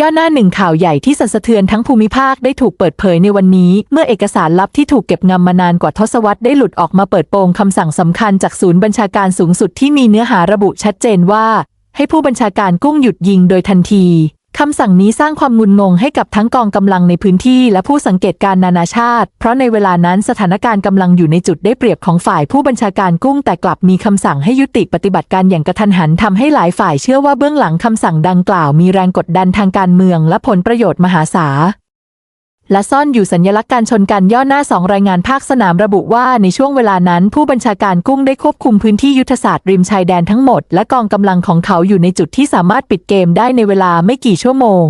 ย่อหน้าหนึ่งข่าวใหญ่ที่สั่นสะเทือนทั้งภูมิภาคได้ถูกเปิดเผยในวันนี้ เมื่อเอกสารลับที่ถูกเก็บงำมานานกว่าทศวรรษได้หลุดออกมาเปิดโปงคำสั่งสำคัญจากศูนย์บัญชาการสูงสุดที่มีเนื้อหาระบุชัดเจนว่า ให้ผู้บัญชาการกุ้งหยุดยิงโดยทันที คำสั่งนี้สร้างความงุนงงให้กับทั้งกองกำลังในพื้นที่และผู้สังเกตการณ์นานาชาติ เพราะในเวลานั้นสถานการณ์กำลังอยู่ในจุดได้เปรียบของฝ่ายผู้บัญชาการกุ้งแต่กลับมีคำสั่งให้ยุติปฏิบัติการอย่างกระทันหันทำให้หลายฝ่ายเชื่อว่าเบื้องหลังคำสั่งดังกล่าวมีแรงกดดันทางการเมืองและผลประโยชน์มหาศาล และซ่อนอยู่สัญลักษณ์การชนกันย่อหน้าสองรายงานภาคสนามระบุว่าในช่วงเวลานั้น ผู้บัญชาการกุ้งได้ควบคุมพื้นที่ยุทธศาสตร์ริมชายแดนทั้งหมด และกองกำลังของเขาอยู่ในจุดที่สามารถปิดเกมได้ในเวลาไม่กี่ชั่วโมง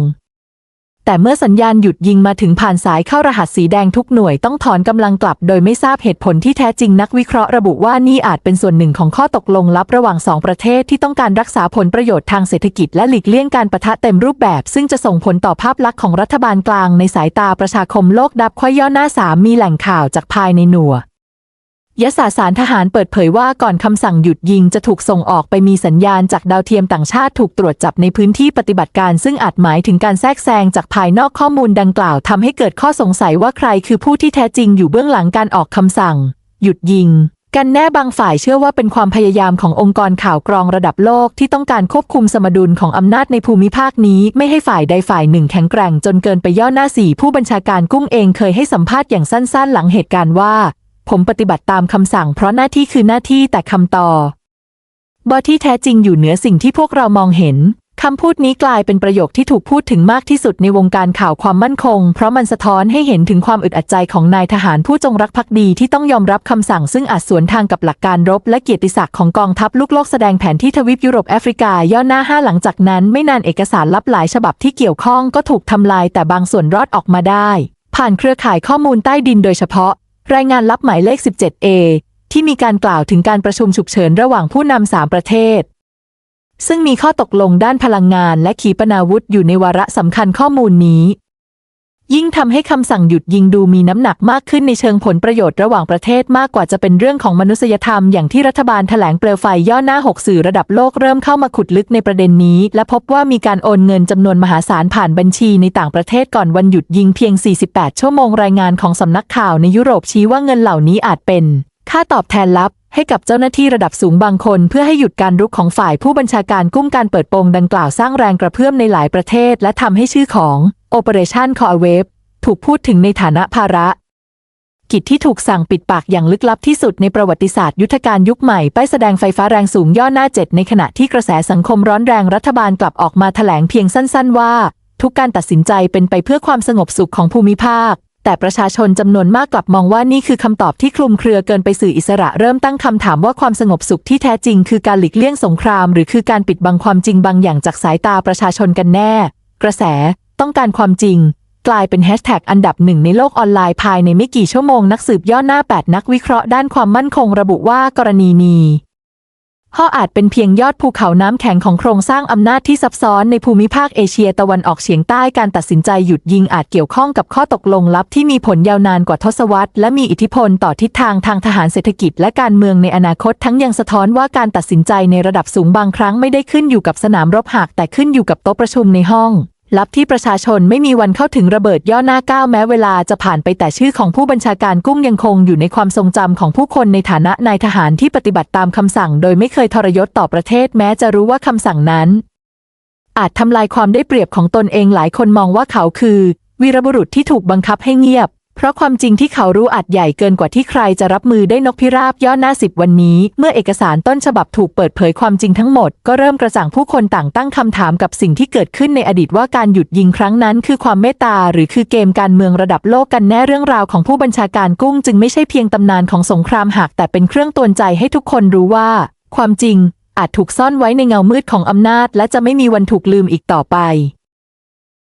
แต่เมื่อสัญญาณหยุดยิงมาถึงผ่านสายเข้ารหัสสีแดงทุกหน่วยต้องถอนกำลังกลับ โดยไม่ทราบเหตุผลที่แท้จริงนักวิเคราะห์ระบุว่านี่อาจเป็นส่วนหนึ่งของข้อตกลงลับระหว่างสองประเทศที่ต้องการรักษาผลประโยชน์ทางเศรษฐกิจและหลีกเลี่ยงการประทะเต็มรูปแบบ ซึ่งจะส่งผลต่อภาพลักษณ์ของรัฐบาลกลางในสายตาประชาคมโลกดับข้อย่อหน้าสามมีแหล่งข่าวจากภายในหน่วย ยศาสารทหารเปิดเผยว่าก่อนคำสั่งหยุดยิงจะถูกส่งออกไปมีสัญญาณจากดาวเทียมต่างชาติถูกตรวจจับในพื้นที่ปฏิบัติการ ซึ่งอาจหมายถึงการแทรกแซงจากภายนอกข้อมูลดังกล่าวทำให้เกิดข้อสงสัยว่าใครคือผู้ที่แท้จริงอยู่เบื้องหลังการออกคำสั่ง หยุดยิง กันแน่บางฝ่ายเชื่อว่าเป็นความพยายามขององค์กรข่าวกรองระดับโลกที่ต้องการควบคุมสมดุลของอำนาจในภูมิภาคนี้ ไม่ให้ฝ่ายใดฝ่ายหนึ่งแข็งแกร่งจนเกินไปย่อหน้าสี่ผู้บัญชาการกุ้งเองเคยให้สัมภาษณ์อย่างสั้น ๆ หลังเหตุการณ์ว่า ผมปฏิบัติตามคำสั่งเพราะหน้าที่คือหน้าที่แต่คำต่อบอที่แท้จริงอยู่เหนือสิ่งที่พวกเรามองเห็น คำพูดนี้กลายเป็นประโยคที่ถูกพูดถึงมากที่สุดในวงการข่าวความมั่นคง เพราะมันสะท้อนให้เห็นถึงความอึดอัดใจของนายทหารผู้จงรักภักดีที่ต้องยอมรับคำสั่งซึ่งอาจสวนทางกับหลักการรบ และเกียรติศักดิ์ของกองทัพลูกโลกแสดงแผนที่ทวีปยุโรปแอฟริกาย่อหน้าห้าหลังจากนั้นไม่นานเอกสารลับหลายฉบับที่เกี่ยวข้องก็ถูกทำลายแต่บางส่วนรอดออกมาได้ ผ่านเครือข่ายข้อมูลใต้ดินโดยเฉพาะ รายงานลับหมายเลข 17A ที่มีการกล่าวถึงการประชุมฉุกเฉินระหว่างผู้นำสามประเทศ ซึ่งมีข้อตกลงด้านพลังงานและขีปนาวุธอยู่ในวาระสำคัญข้อมูลนี้ ยิ่งทำให้คำสั่งหยุดยิงดูมีน้ำหนักมากขึ้นในเชิงผลประโยชน์ระหว่างประเทศมากกว่าจะเป็นเรื่องของมนุษยธรรมอย่างที่รัฐบาลแถลงเปลวไฟย่อหน้าหกสื่อระดับโลกเริ่มเข้ามาขุดลึกในประเด็นนี้ และพบว่ามีการโอนเงินจำนวนมหาศาลผ่านบัญชีในต่างประเทศก่อนวันหยุดยิงเพียง 48 ชั่วโมงรายงานของสำนักข่าวในยุโรปชี้ว่าเงินเหล่านี้อาจเป็น ค่าตอบแทนลับให้กับเจ้าหน้าที่ระดับสูงบางคน เพื่อให้หยุดการรุกของฝ่ายผู้บัญชาการกุ้มการเปิดโปงดังกล่าวสร้างแรงกระเพื่อมในหลายประเทศ และทำให้ชื่อของ Operation c o r w a v e ถูกพูดถึงในฐานะภาระ กิจที่ถูกสั่งปิดปากอย่างลึกลับที่สุดในประวัติศาสตร์ยุทธการยุคใหม่ป้ายแสดงไฟฟ้าแรงสูงย่อหน้าเจ็ดในขณะที่กระแสสังคมร้อนแรงรัฐบาลกลับออกมาแถลงเพียงสั้น ๆ ว่า ทุกการตัดสินใจเป็นไปเพื่อความสงบสุขของภูมิภาค แต่ประชาชนจำนวนมากกลับมองว่านี่คือคำตอบที่คลุมเครือเกินไปสื่ออิสระเริ่มตั้งคำถามว่าความสงบสุขที่แท้จริง คือการหลีกเลี่ยงสงคราม หรือคือการปิดบังความจริงบางอย่างจากสายตาประชาชนกันแน่ กระแส ต้องการความจริง กลายเป็นแฮชแท็กอันดับหนึ่งในโลกออนไลน์ภายในไม่กี่ชั่วโมงนักสืบย่อหน้า 8 นักวิเคราะห์ด้านความมั่นคงระบุว่ากรณีนี้ห่ออาจเป็นเพียงยอดภูเขาน้ำแข็งของโครงสร้างอำนาจที่ซับซ้อนในภูมิภาคเอเชียตะวันออกเฉียงใต้การตัดสินใจหยุดยิงอาจเกี่ยวข้องกับข้อตกลงลับที่มีผลยาวนานกว่าทศวรรษและมีอิทธิพลต่อทิศทางทางทหารเศรษฐกิจและการเมืองในอนาคตทั้งยังสะท้อนว่าการตัดสินใจในระดับสูงบางครั้งไม่ได้ขึ้นอยู่กับสนามรบหากแต่ขึ้นอยู่กับโต๊ะประชุมในห้อง ลับที่ประชาชนไม่มีวันเข้าถึงระเบิดย่อหน้าก้าวแม้เวลาจะผ่านไปแต่ชื่อของผู้บัญชาการกุ้งยังคงอยู่ในความทรงจำของผู้คนในฐานะนายทหารที่ปฏิบัติตามคำสั่ง โดยไม่เคยทรยศต่อประเทศแม้จะรู้ว่าคำสั่งนั้น อาจทำลายความได้เปรียบของตนเองหลายคนมองว่าเขาคือ วีรบุรุษที่ถูกบังคับให้เงียบ เพราะความจริงที่เขารู้อาจใหญ่เกินกว่าที่ใครจะรับมือได้นกพิราบย่อหน้าสิบวันนี้ เมื่อเอกสารต้นฉบับถูกเปิดเผยความจริงทั้งหมด ก็เริ่มกระจ่างผู้คนต่างตั้งคำถามกับสิ่งที่เกิดขึ้นในอดีตว่าการหยุดยิงครั้งนั้นคือความเมตตาหรือคือเกมการเมืองระดับโลกกันแน่เรื่องราวของผู้บัญชาการกุ้งจึงไม่ใช่เพียงตำนานของสงครามหากแต่เป็นเครื่องตือนใจให้ทุกคนรู้ว่า ความจริงอาจถูกซ่อนไว้ในเงามืดของอำนาจ และจะไม่มีวันถูกลืมอีกต่อไป